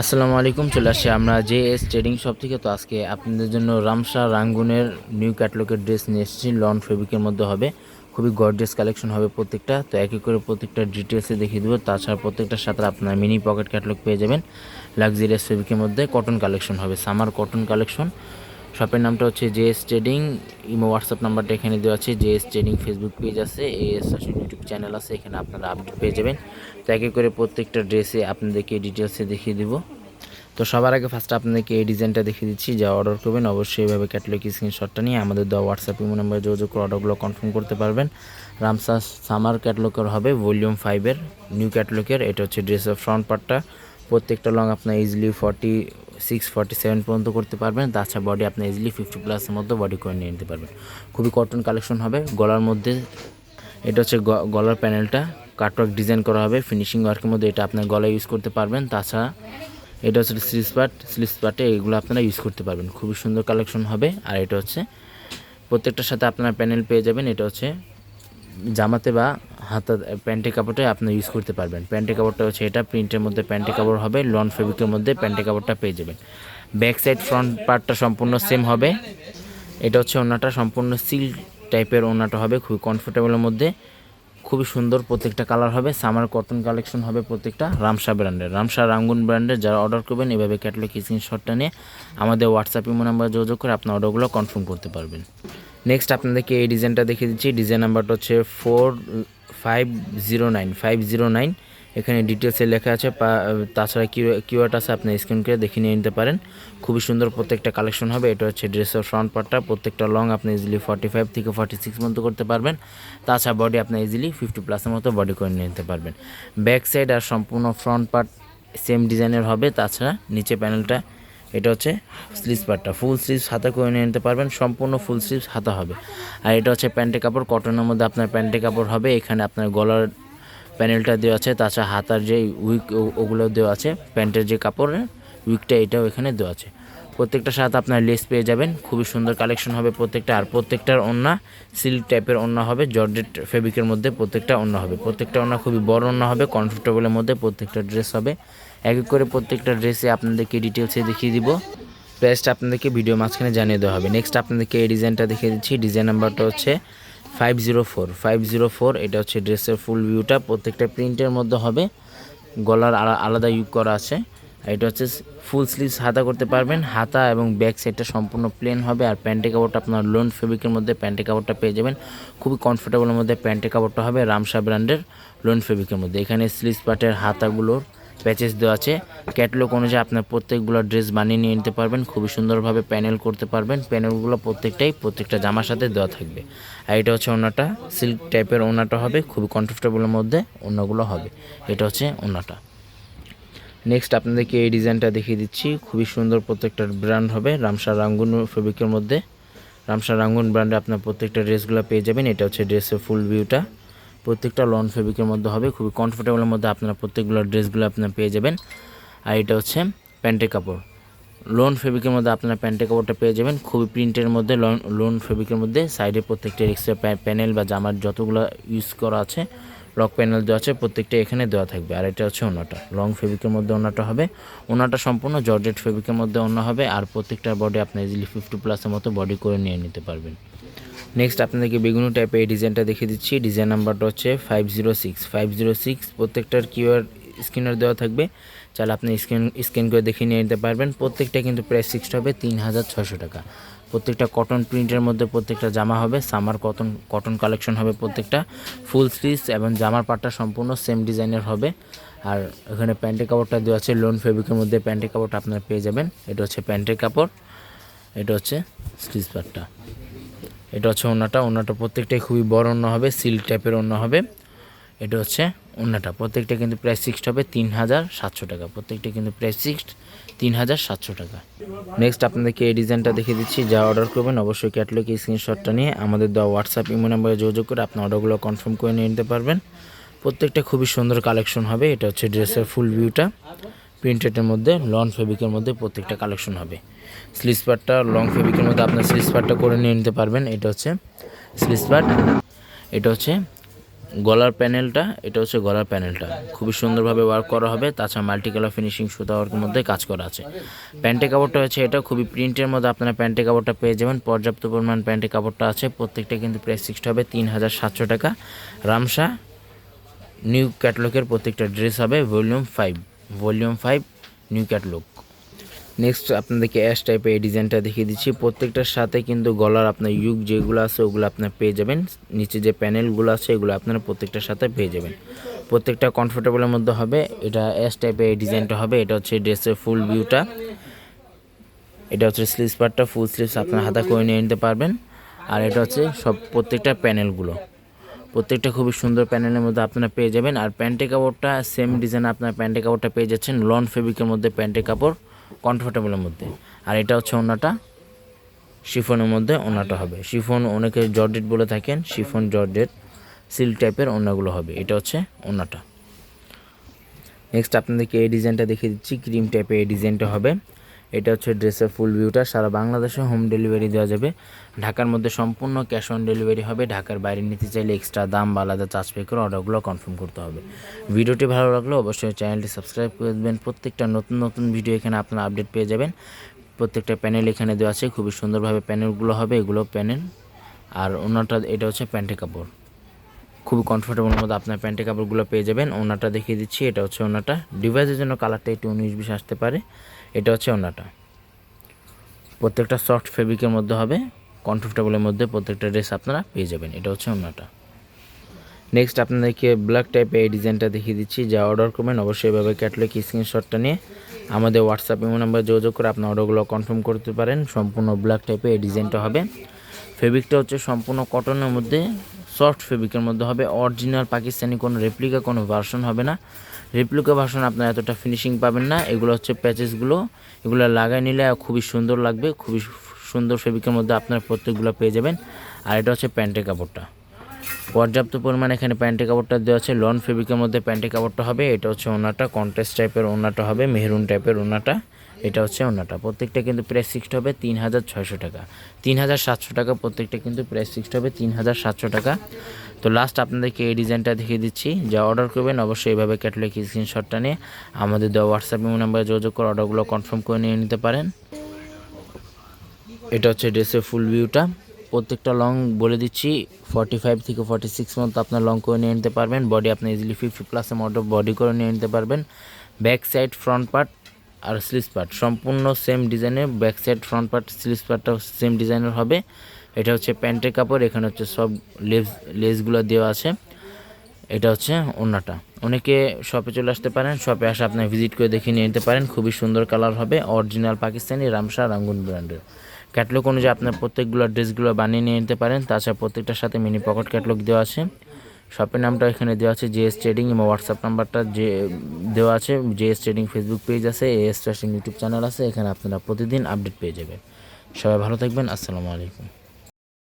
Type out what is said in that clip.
আসসালামু আলাইকুম, চলে আসছি আমরা জে এস ট্রেডিং শপ থেকে। তো আজকে আপনাদের জন্য রামসা রাঙ্গুনের নিউ ক্যাটলগের ড্রেস নিয়ে এসেছি। লন ফেব্রিকের মধ্যে হবে, খুবই গড ড্রেস কালেকশন হবে প্রত্যেকটা। তো এক করে প্রত্যেকটা ডিটেলসে দেখিয়ে দেবো। তাছাড়া প্রত্যেকটার সাথে আপনার মিনি পকেট ক্যাটলগ পেয়ে যাবেন। লাক্সারিয়াস ফেব্রিকের মধ্যে কটন কালেকশন হবে সামার কটন কালেকশন শপের নামটা হচ্ছে J S trading. Imo WhatsApp নাম্বারটা এখানে দেওয়া আছে J S trading Facebook page আছে, এএস ইউটিউব চ্যানেল আছে, এখানে আপনারা আপডেট পেয়ে যাবেন। তো এক করে প্রত্যেকটা ড্রেসে আপনাদেরকে ডিটেলসে দেখিয়ে দিব। তো সবার আগে ফার্স্ট আপনাদেরকে এই ডিজাইনটা দেখিয়ে দিচ্ছি, যা অর্ডার করবেন, অবশ্যই এভাবে ক্যাটলগ স্ক্রিনশটটা নিয়ে আমাদের দেওয়া হোয়াটসঅ্যাপ ইমো নাম্বারে যোগাযোগ করে অর্ডারগুলো কনফার্ম করতে পারবেন। রামসা সামার ক্যাটলগের হবে ভলিউম ফাইভের নিউ ক্যাটলগের এটা হচ্ছে ড্রেসের ফ্রন্ট পার্টটা প্রত্যেকটা লং আপনার easily forty six forty seven পর্যন্ত করতে পারবেন। তাছাড়া বডি আপনি ইজিলি ফিফটি প্লাসের মধ্যে বডি করে নিয়ে নিতে পারবেন। খুবই কটন কালেকশন হবে। গলার মধ্যে এটা হচ্ছে গলার প্যানেলটা কাটওয়ার্ক ডিজাইন করা হবে। ফিনিশিং ওয়ার্কের মধ্যে এটা আপনার গলায় ইউজ করতে পারবেন। তাছাড়া এটা হচ্ছে স্লিপস পার্ট স্লিপস পার্টে এগুলো আপনারা ইউজ করতে পারবেন। খুবই সুন্দর কালেকশন হবে। আর এটা হচ্ছে প্রত্যেকটার সাথে আপনারা প্যানেল পেয়ে যাবেন। এটা হচ্ছে জামাতে বা হাতা প্যান্টের কাপড়টা আপনি ইউজ করতে পারবেন। প্যান্টের কাপড়টা হচ্ছে এটা, প্রিন্টের মধ্যে প্যান্টের কাপড় হবে, লন ফেব্রিকের মধ্যে প্যান্টের কাপড়টা পেয়ে যাবেন। ব্যাক সাইড, ফ্রন্ট পার্টটা সম্পূর্ণ সেম হবে। এটা হচ্ছে ওনাটা, সম্পূর্ণ সিল্ক টাইপের ওনাটা হবে, খুবই কমফোর্টেবলের মধ্যে। খুবই সুন্দর প্রত্যেকটা কালার হবে সামার কটন কালেকশন হবে প্রত্যেকটা রামসা ব্র্যান্ডের রামসা রাঙ্গুন ব্র্যান্ডের যারা অর্ডার করবেন, এভাবে ক্যাটলগ স্ক্রিনশটটা নিয়ে আমাদের হোয়াটসঅ্যাপ ইমো নাম্বার যোগাযোগ করে আপনার অর্ডারগুলো কনফার্ম করতে পারবেন। নেক্সট আপনাদেরকে এই ডিজাইনটা দেখিয়ে দিচ্ছি। ডিজাইন নাম্বারটা হচ্ছে four five zero nine five zero nine এখানে ডিটেলসে লেখা আছে। তাছাড়া কিওয়ার্ড আছে, আপনি স্ক্রিন করে দেখে নিয়ে নিতে পারেন। খুবই সুন্দর প্রত্যেকটা কালেকশন হবে। এটা হচ্ছে ড্রেসের ফ্রন্ট পার্টটা প্রত্যেকটা লং আপনি ইজিলি ফর্টি ফাইভ থেকে ফর্টি সিক্স মতো করতে পারবেন। তাছাড়া বডি আপনি ইজিলি ফিফটি প্লাসের মতো বডি করে নিয়ে নিতে পারবেন। ব্যাক সাইড আর সম্পূর্ণ ফ্রন্ট পার্ট সেম ডিজাইনের হবে। তাছাড়া নিচে প্যানেলটা এটা হচ্ছে স্লিভস পার্টটা ফুল স্লিভস হাতা করে নিয়ে নিতে পারবেন, সম্পূর্ণ ফুল স্লিভস হাতা হবে। আর এটা হচ্ছে প্যান্টের কাপড় কটনের মধ্যে আপনার প্যান্টের কাপড় হবে, এখানে আপনার গলার প্যানেলটা দেওয়া আছে, তাছাড়া হাতার যে উইক ওগুলো দেওয়া আছে, প্যান্টের যে কাপড়ের উইকটা এটাও এখানে দেওয়া আছে। প্রত্যেকটার সাথে আপনার লেস পেয়ে যাবেন, খুবই সুন্দর কালেকশন হবে প্রত্যেকটা, আর প্রত্যেকটার ওন্না সিল্ক টাইপের ওন্না হবে, জর্জেট ফেব্রিকের মধ্যে প্রত্যেকটা ওন্না হবে। প্রত্যেকটা ওন্না খুবই বড় ওন্না হবে কমফোর্টেবলের মধ্যে প্রত্যেকটা ড্রেস হবে। এক এক করে প্রত্যেকটা ড্রেসে আপনাদেরকে ডিটেলসে দেখিয়ে দিব। প্রাইসটা আপনাদেরকে ভিডিও মাঝখানে জানিয়ে দেওয়া হবে। নেক্সট আপনাদেরকে এই ডিজাইনটা দেখিয়ে দিচ্ছি। ডিজাইন নাম্বারটা হচ্ছে five zero four five zero four এটা হচ্ছে ড্রেসের ফুল ভিউটা প্রত্যেকটা প্রিন্টের মধ্যে হবে। গলার আলা- আলাদা ইউজ করা আছে। এটা হচ্ছে ফুল স্লিভস হাতা করতে পারবেন। হাতা এবং ব্যাক সাইডটা সম্পূর্ণ প্লেন হবে। আর প্যান্টের কাপড়টা আপনার লোন ফেব্রিকের মধ্যে প্যান্টের কাপড়টা পেয়ে যাবেন। খুবই কমফোর্টেবলের মধ্যে প্যান্টের কাপড়টা হবে রামসা ব্র্যান্ডের লোন ফেব্রিকের মধ্যে। এখানে স্লিভস পার্টের হাতাগুলোর প্যাচেস দেওয়া আছে। ক্যাটলগ অনুযায়ী আপনার প্রত্যেকগুলো ড্রেস বানিয়ে নিয়ে নিতে পারবেন, খুবই সুন্দরভাবে প্যানেল করতে পারবেন। প্যানেলগুলো প্রত্যেকটাই প্রত্যেকটা জামার সাথে দেওয়া থাকবে। আর এটা হচ্ছে ওনাটা সিল্ক টাইপের ওনাটা হবে, খুবই কমফোর্টেবলের মধ্যে ওনাগুলো হবে। এটা হচ্ছে ওনাটা। নেক্সট আপনাদেরকে এই ডিজাইনটা দেখিয়ে দিচ্ছি। খুবই সুন্দর প্রত্যেকটা ব্র্যান্ড হবে রামসা রাঙ্গুন ফেব্রিকের মধ্যে। রামসা রাঙ্গুন ব্র্যান্ডে আপনার প্রত্যেকটা ড্রেসগুলো পেয়ে যাবেন। এটা হচ্ছে ড্রেসের ফুল ভিউটা প্রত্যেকটা লন ফেব্রিকের মধ্যে হবে। খুবই কমফোর্টেবলের মধ্যে আপনারা প্রত্যেকগুলো ড্রেসগুলো আপনারা পেয়ে যাবেন। আর এটা হচ্ছে প্যান্টের কাপড়। লোন ফেব্রিকের মধ্যে আপনারা প্যান্টের কাপড়টা পেয়ে যাবেন। খুবই প্রিন্টের মধ্যে লোন লোন ফেব্রিকের মধ্যে সাইডে প্রত্যেকটা এক্সট্রা প্যানেল বা জামার যতগুলো ইউজ করা আছে লক প্যানেল দেওয়া আছে, প্রত্যেকটা এখানে দেওয়া থাকবে। আর এটা হচ্ছে ওনাটা। লং ফেব্রিকের মধ্যে ওনাটা হবে। ওনাটা সম্পূর্ণ জর্জেট ফেব্রিকের মধ্যে ওনা হবে। আর প্রত্যেকটা বডি আপনি ইজিলি ফিফটি প্লাসের মতো বডি করে নিয়ে নিতে পারবেন। নেক্সট আপনাদেরকে বেগুনি টাইপের এই ডিজাইনটা দেখিয়ে দিচ্ছি। ডিজাইন নাম্বারটা হচ্ছে five zero six five zero six প্রত্যেকটার কিউআর স্ক্যানার দেওয়া থাকবে। চাইলে আপনি স্ক্যান স্ক্যান করে দেখে নিয়ে নিতে পারবেন। প্রত্যেকটা কিন্তু প্রাইস ফিক্সড হবে তিন হাজার ছশো টাকা। প্রত্যেকটা কটন প্রিন্টের মধ্যে প্রত্যেকটা জামা হবে। সামার কটন কটন কালেকশন হবে প্রত্যেকটা। ফুল স্লিভস এবং জামার পাটটা সম্পূর্ণ সেম ডিজাইনের হবে। আর এখানে প্যান্টের কাপড়টা দেওয়া আছে। লোন ফেব্রিকের মধ্যে প্যান্টের কাপড়টা আপনারা পেয়ে যাবেন। এটা হচ্ছে প্যান্টের কাপড়। এটা হচ্ছে স্লিভস পাটটা। এটা হচ্ছে ওনাটা ওনাটা প্রত্যেকটাই খুবই বড় অন্য হবে সিল্ক টাইপের অন্য হবে। এটা হচ্ছে ওনাটা প্রত্যেকটা কিন্তু প্রাইস ফিক্সড হবে তিন হাজার সাতশো টাকা। প্রত্যেকটা কিন্তু প্রাইস ফিক্সড তিন হাজার সাতশো টাকা। নেক্সট আপনাদেরকে এই ডিজাইনটা দেখিয়ে দিচ্ছি। যা অর্ডার করবেন অবশ্যই ক্যাটলগ স্ক্রিনশটটা নিয়ে আমাদের দেওয়া হোয়াটসঅ্যাপ ইমো নাম্বারে যোগাযোগ করে আপনার অর্ডারগুলো কনফার্ম করে নিয়ে নিতে পারবেন। প্রত্যেকটা খুবই সুন্দর কালেকশন হবে। এটা হচ্ছে ড্রেসের ফুল ভিউটা প্রিন্টেডের মধ্যে লং ফেব্রিকের মধ্যে প্রত্যেকটা কালেকশন হবে। স্লিভস পার্টটা লং ফেব্রিকের মধ্যে আপনার স্লিভস পার্টটা করে নিয়ে নিতে পারবেন। এটা হচ্ছে স্লিভস পার্ট এটা হচ্ছে গলার প্যানেলটা, এটা হচ্ছে গলার প্যানেলটা। খুবই সুন্দরভাবে ওয়ার্ক করা হবে। তাছাড়া মাল্টি কালার ফিনিশিং সুতা ওয়ার্কের মধ্যে কাজ করা আছে। প্যান্টের কাপড়টা হচ্ছে এটা, খুবই প্রিন্টের মধ্যে আপনারা প্যান্টে কাপড়টা পেয়ে যাবেন। পর্যাপ্ত পরিমাণ প্যান্টের কাপড়টা আছে। প্রত্যেকটা কিন্তু প্রাইস ফিক্সড হবে তিন হাজার সাতশো টাকা। রামসা নিউ ক্যাটলগের প্রত্যেকটা ড্রেস হবে volume five volume five, new catalogue. Next আপনাদেরকে অ্যাশ টাইপের এই ডিজাইনটা দেখিয়ে দিচ্ছি। প্রত্যেকটার সাথে কিন্তু গলার আপনার ইউক যেগুলো আছে, ওগুলো আপনার পেয়ে যাবেন। নিচে যে প্যানেলগুলো আছে, এগুলো আপনারা প্রত্যেকটার সাথে পেয়ে যাবেন। প্রত্যেকটা কমফোর্টেবলের মধ্যে হবে। এটা অ্যাশ টাইপের এই ডিজাইনটা হবে। এটা হচ্ছে ড্রেসের ফুল ভিউটা এটা হচ্ছে স্লিভস পার্টটা ফুল স্লিভস আপনার হাতা করে নিয়ে নিতে পারবেন। আর এটা হচ্ছে সব প্রত্যেকটা প্যানেলগুলো প্রত্যেকটা খুবই সুন্দর প্যানেলের মধ্যে আপনারা পেয়ে যাবেন। আর প্যান্টে কাপড়টা সেম ডিজাইন আপনার প্যান্টে কাপড়টা পেয়ে যাচ্ছেন লন ফেব্রিকের মধ্যে প্যান্টে কাপড় কমফোর্টেবলের মধ্যে। আর এটা হচ্ছে ওনাটা শিফনের মধ্যে ওনাটা হবে। শিফন অনেকে জর্ডেট বলে থাকেন, শিফন জর্ডেট সিল্ক টাইপের ওনাগুলো হবে। এটা হচ্ছে ওনাটা। নেক্সট আপনাদেরকে এই ডিজাইনটা দেখিয়ে দিচ্ছি ক্রিম টাইপের এই ডিজাইনটা হবে। এটা হচ্ছে ড্রেসের ফুল ভিউটা সারা বাংলাদেশে হোম ডেলিভারি দেওয়া যাবে। ঢাকার মধ্যে সম্পূর্ণ ক্যাশ অন ডেলিভারি হবে। ঢাকার বাইরে নিতে চাইলে এক্সট্রা দাম বা আলাদা চার্জ পে করে অর্ডারগুলো কনফার্ম করতে হবে। ভিডিওটি ভালো লাগলে অবশ্যই চ্যানেলটি সাবস্ক্রাইব করে দেবেন। প্রত্যেকটা নতুন নতুন ভিডিও এখানে আপনারা আপডেট পেয়ে যাবেন। প্রত্যেকটা প্যানেল এখানে দেওয়া আছে। খুবই সুন্দরভাবে প্যানেলগুলো হবে। এগুলো প্যানেল আর ওনাটা এটা হচ্ছে প্যান্টে কাপড়। খুবই কমফোর্টেবল মধ্যে আপনার প্যান্টে কাপড়গুলো পেয়ে যাবেন। ওনাটা দেখিয়ে দিচ্ছি। এটা হচ্ছে ওনাটা ডিভাইসের জন্য কালারটা একটু উনিশ বিশ আসতে পারে। এটা হচ্ছে ওনাটা প্রত্যেকটা সফট ফেব্রিকের মধ্যে হবে কমফোর্টেবলের মধ্যে প্রত্যেকটা ড্রেস আপনারা পেয়ে যাবেন, এটা হচ্ছে ওনাটা নেক্সট আপনাদেরকে ব্ল্যাক টাইপের এই ডিজাইনটা দেখিয়ে দিচ্ছি, যা অর্ডার করবেন অবশ্যই এভাবে ক্যাটলগ স্ক্রিনশটটা নিয়ে আমাদের হোয়াটসঅ্যাপ ইমো নাম্বার যোগাযোগ করে আপনার অর্ডারগুলো কনফার্ম করতে পারেন, সম্পূর্ণ ব্ল্যাক টাইপের এই ডিজাইনটা হবে। ফেব্রিকটা হচ্ছে সম্পূর্ণ কটনের মধ্যে সফট ফেব্রিকের মধ্যে হবে অরিজিনাল পাকিস্তানি কোনো রেপ্লিকা কোনো ভার্সন হবে না। রেপ্লিকা ভার্সন আপনার এতটা ফিনিশিং পাবেন না। এগুলো হচ্ছে প্যাচেসগুলো এগুলো লাগাই নিলে খুবই সুন্দর লাগবে। খুবই সুন্দর ফেব্রিকের মধ্যে আপনার প্রত্যেকগুলো পেয়ে যাবেন। আর এটা হচ্ছে প্যান্টের কাপড়টা। পর্যাপ্ত পরিমাণে এখানে প্যান্টের কাপড়টা দেওয়া আছে। লন ফেব্রিকের মধ্যে প্যান্টের কাপড়টা হবে। এটা হচ্ছে ওনাটা। কন্টেস্ট টাইপের ওনাটা হবে। মেহরুন টাইপের ওনাটা। এটা হচ্ছে ওনাটা প্রত্যেকটা কিন্তু প্রাইস ফিক্সড হবে তিন হাজার ছয়শো টাকা। তিন হাজার সাতশো টাকা প্রত্যেকটা কিন্তু প্রাইস ফিক্সড হবে তিন হাজার সাতশো টাকা। তো লাস্ট আপনাদেরকে এই ডিজাইনটা দেখিয়ে দিচ্ছি। যা অর্ডার করবেন অবশ্যই এইভাবে ক্যাটালগ স্ক্রিনশটটা নিয়ে আমাদের দেওয়া হোয়াটসঅ্যাপ নাম্বারে যোগাযোগ করে অর্ডারগুলো কনফার্ম করে নিয়ে নিতে পারেন। এটা হচ্ছে ড্রেসের ফুল ভিউটা প্রত্যেকটা লং বলে দিচ্ছি ফর্টি ফাইভ থেকে ফর্টি সিক্স মতো আপনার লং করে নিয়ে নিতে পারবেন। বডি আপনি ইজিলি ফিফটি প্লাসের মতো বডি করে নিয়ে নিতে পারবেন। ব্যাক সাইড ফ্রন্ট পার্ট আর স্লিভস পার্ট। সম্পূর্ণ সেম ডিজাইনের back side front part sleeves পার্টটাও same ডিজাইনের হবে। এটা হচ্ছে প্যান্টের কাপড়, এখানে হচ্ছে সব লেস, লেসগুলো দেওয়া আছে। এটা হচ্ছে ওনাটা অনেকে শপে চলে আসতে পারেন শপে আসে আপনার ভিজিট করে দেখে নিয়ে নিতে পারেন। খুবই সুন্দর কালার হবে অরিজিনাল পাকিস্তানি রামসা রাঙ্গুন ব্র্যান্ডের ক্যাটলগ অনুযায়ী আপনার প্রত্যেকগুলো ড্রেসগুলো বানিয়ে নিয়ে নিতে পারেন। তাছাড়া প্রত্যেকটার সাথে মিনি পকেট ক্যাটলগ দেওয়া আছে। শপের নামটা এখানে দেওয়া আছে জেএস ট্রেডিং এবং হোয়াটসঅ্যাপ নাম্বারটা যে দেওয়া আছে, J S trading Facebook page আছে, A S S trading YouTube channel আছে, এখানে আপনারা প্রতিদিন আপডেট পেয়ে যাবেন। সবাই ভালো থাকবেন, আসসালামু আলাইকুম।